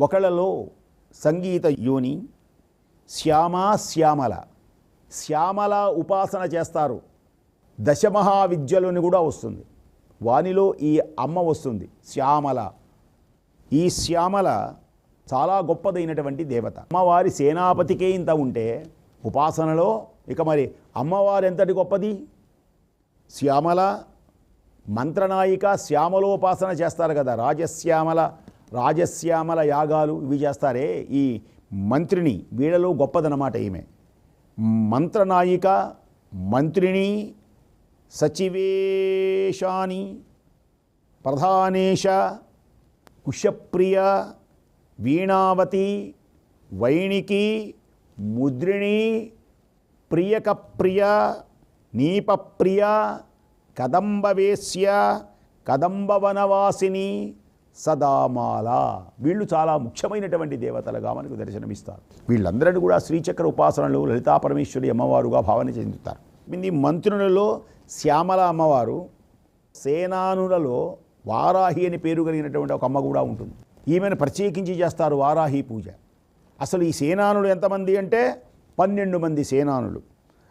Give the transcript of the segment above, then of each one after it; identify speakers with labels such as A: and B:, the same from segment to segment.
A: ఒకళ్ళలో సంగీత యోని శ్యామ శ్యామల. శ్యామల ఉపాసన చేస్తారు. దశమహావిద్యలోని కూడా వస్తుంది. వానిలో ఈ అమ్మ వస్తుంది శ్యామల. ఈ శ్యామల చాలా గొప్పదైనటువంటి దేవత. అమ్మవారి సేనాపతికే ఇంత ఉంటే ఉపాసనలో ఇక మరి అమ్మవారు ఎంతటి గొప్పది? శ్యామల మంత్రనాయిక శ్యామలోపాసన చేస్తారు కదా రాజశ్యామల. రాజశ్యామల యాగాలు ఇవి చేస్తారే ఈ మంత్రిని వీళ్ళలో గొప్పదనమాట ఈమె. మంత్రనాయిక మంత్రిని సచివేశాని ప్రధానేశ కుశప్రియ వీణావతి వైణికి ముద్రిణి ప్రియకప్రియ నీపప్రియ కదంబవేశ్య కదంబవనవాసిని సదామాల. వీళ్ళు చాలా ముఖ్యమైనటువంటి దేవతలుగా మనకు దర్శనమిస్తారు. వీళ్ళందరినీ కూడా శ్రీచక్ర ఉపాసనలు లలితా పరమేశ్వరి అమ్మవారుగా భావన చెందుతారు. ఇది మంత్రులలో శ్యామల అమ్మవారు సేనానులలో వారాహి అని పేరు కలిగినటువంటి ఒక అమ్మ కూడా ఉంటుంది. ఈమెను ప్రత్యేకించి చేస్తారు వారాహి పూజ. అసలు ఈ సేనానులు ఎంతమంది అంటే? పన్నెండు మంది సేనానులు.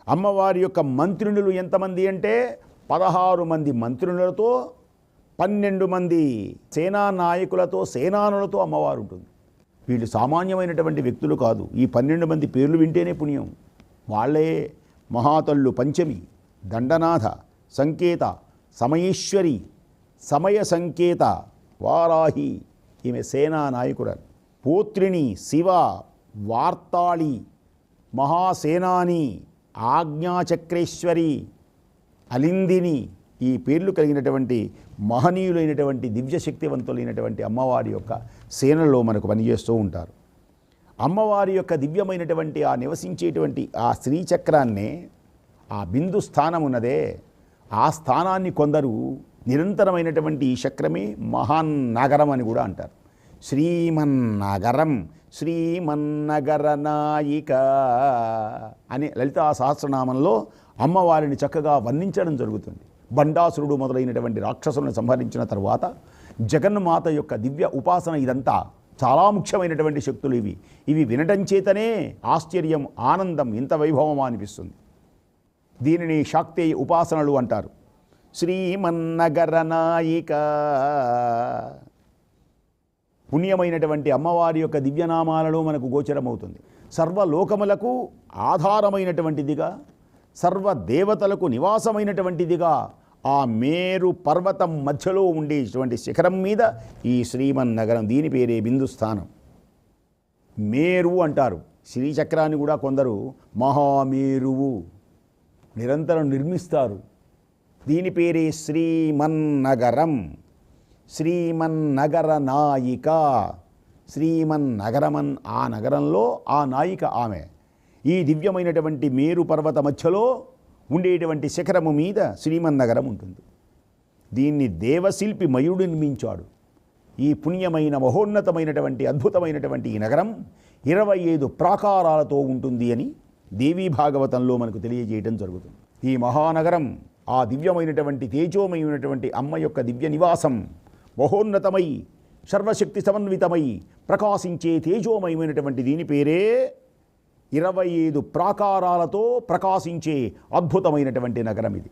A: అమ్మవారి యొక్క మంత్రినులు ఎంతమంది అంటే? పదహారు మంది మంత్రులతో పన్నెండు మంది సేనా నాయకులతో సేనానులతో అమ్మవారు ఉంటుంది. వీళ్ళు సామాన్యమైనటువంటి వ్యక్తులు కాదు. ఈ పన్నెండు మంది పేర్లు వింటేనే పుణ్యం. వాళ్ళే మహాతల్లు పంచమి దండనాథ సంకేత సమయేశ్వరి సమయ సంకేత వారాహి. ఈమె సేనా నాయకురాలు. పోత్రిని శివ వార్తాళి మహాసేనాని ఆజ్ఞాచక్రేశ్వరి అలిందిని ఈ పేర్లు కలిగినటువంటి మహనీయులైనటువంటి దివ్యశక్తివంతులైనటువంటి అమ్మవారి యొక్క సేనలో మనకు పనిచేస్తూ ఉంటారు. అమ్మవారి యొక్క దివ్యమైనటువంటి ఆ నివసించేటువంటి ఆ శ్రీచక్రాన్నే ఆ బిందు స్థానం ఉన్నదే ఆ స్థానాన్ని కొందరు నిరంతరమైనటువంటి ఈ చక్రమే మహాన్ నగరం అని కూడా అంటారు. శ్రీమన్నగరం శ్రీమన్నగర నాయిక అని లలితా సహస్రనామంలో అమ్మవారిని చక్కగా వర్ణించడం జరుగుతుంది. బండాసురుడు మొదలైనటువంటి రాక్షసులను సంహరించిన తరువాత జగన్మాత యొక్క దివ్య ఉపాసన ఇదంతా చాలా ముఖ్యమైనటువంటి శక్తులు ఇవి. ఇవి వినటం చేతనే ఆశ్చర్యం ఆనందం ఇంత వైభవమా అనిపిస్తుంది. దీనిని శాక్తేయ ఉపాసనలు అంటారు. శ్రీమన్నగర నాయిక. పుణ్యమైనటువంటి అమ్మవారి యొక్క దివ్యనామాలలో మనకు గోచరమవుతుంది. సర్వలోకములకు ఆధారమైనటువంటిదిగా సర్వ దేవతలకు నివాసమైనటువంటిదిగా ఆ మేరు పర్వతం మధ్యలో ఉండేటువంటి శిఖరం మీద ఈ శ్రీమన్నగరం దీని పేరే బిందుస్థానం. మేరు అంటారు. శ్రీచక్రాన్ని కూడా కొందరు మహామేరువు నిరంతరం నిర్మిస్తారు. దీని పేరే శ్రీమన్నగరం. శ్రీమన్నగర నాయిక. శ్రీమన్నగరమన్ ఆ నగరంలో ఆ నాయిక ఆమె. ఈ దివ్యమైనటువంటి మేరు పర్వత మధ్యలో ఉండేటువంటి శిఖరము మీద శ్రీమన్నగరం ఉంటుంది. దీన్ని దేవశిల్పి మయుడు నిర్మించాడు. ఈ పుణ్యమైన మహోన్నతమైనటువంటి అద్భుతమైనటువంటి ఈ నగరం ఇరవై ఐదు ప్రాకారాలతో ఉంటుంది అని దేవీ భాగవతంలో మనకు తెలియజేయడం జరుగుతుంది. ఈ మహానగరం ఆ దివ్యమైనటువంటి తేజోమయమైనటువంటి అమ్మ యొక్క దివ్య నివాసం మహోన్నతమై సర్వశక్తి సమన్వితమై ప్రకాశించే తేజోమయమైనటువంటి దీని పేరే ఇరవై ఐదు ప్రాకారాలతో ప్రకాశించే అద్భుతమైనటువంటి నగరం ఇది.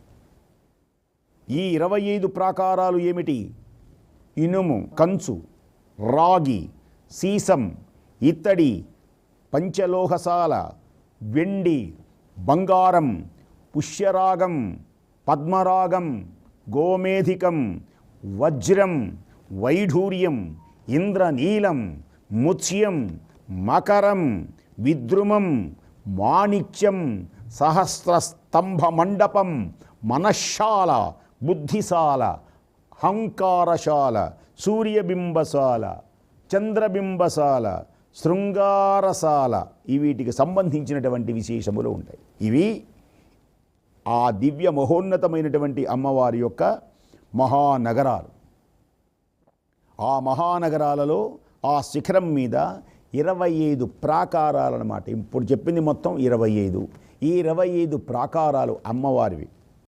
A: ఈ ఇరవై ఐదు ప్రాకారాలు ఏమిటి? ఇనుము కంచు రాగి సీసం ఇత్తడి పంచలోహసాల వెండి బంగారం పుష్యరాగం పద్మరాగం గోమేధికం వజ్రం వైఢూర్యం ఇంద్రనీలం ముత్స్యం మకరం విద్రుమం మాణిక్యం సహస్రస్తంభ మండపం మనశ్శాల బుద్ధిశాల హంకారశాల సూర్యబింబశాల చంద్రబింబశాల శృంగారశాల ఈ వీటికి సంబంధించినటువంటి విశేషములు ఉంటాయి. ఇవి ఆ దివ్య మహోన్నతమైనటువంటి అమ్మవారి యొక్క మహానగరాలు. ఆ మహానగరాలలో ఆ శిఖరం మీద ఇరవై ఐదు ప్రాకారాలన్నమాట. ఇప్పుడు చెప్పింది మొత్తం ఇరవై ఐదు. ఈ ఇరవై ఐదు ప్రాకారాలు అమ్మవారివి.